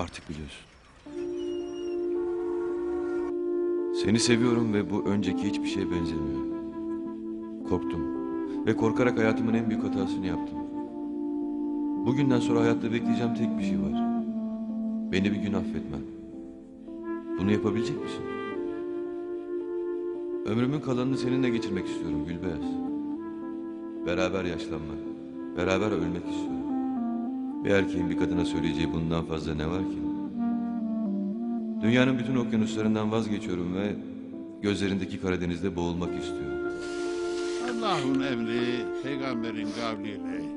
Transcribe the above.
Artık biliyorsun. Seni seviyorum ve bu önceki hiçbir şeye benzemiyor. Korktum ve korkarak hayatımın en büyük hatasını yaptım. Bugünden sonra hayatta bekleyeceğim tek bir şey var. Beni bir gün affetmen. Bunu yapabilecek misin? Ömrümün kalanını seninle geçirmek istiyorum Gülbeyaz. Beraber yaşlanmak, beraber ölmek istiyorum. Bir erkeğin bir kadına söyleyeceği bundan fazla ne var ki? Dünyanın bütün okyanuslarından vazgeçiyorum ve gözlerindeki Karadeniz'de boğulmak istiyorum. Allah'ın emri peygamberin kavliyle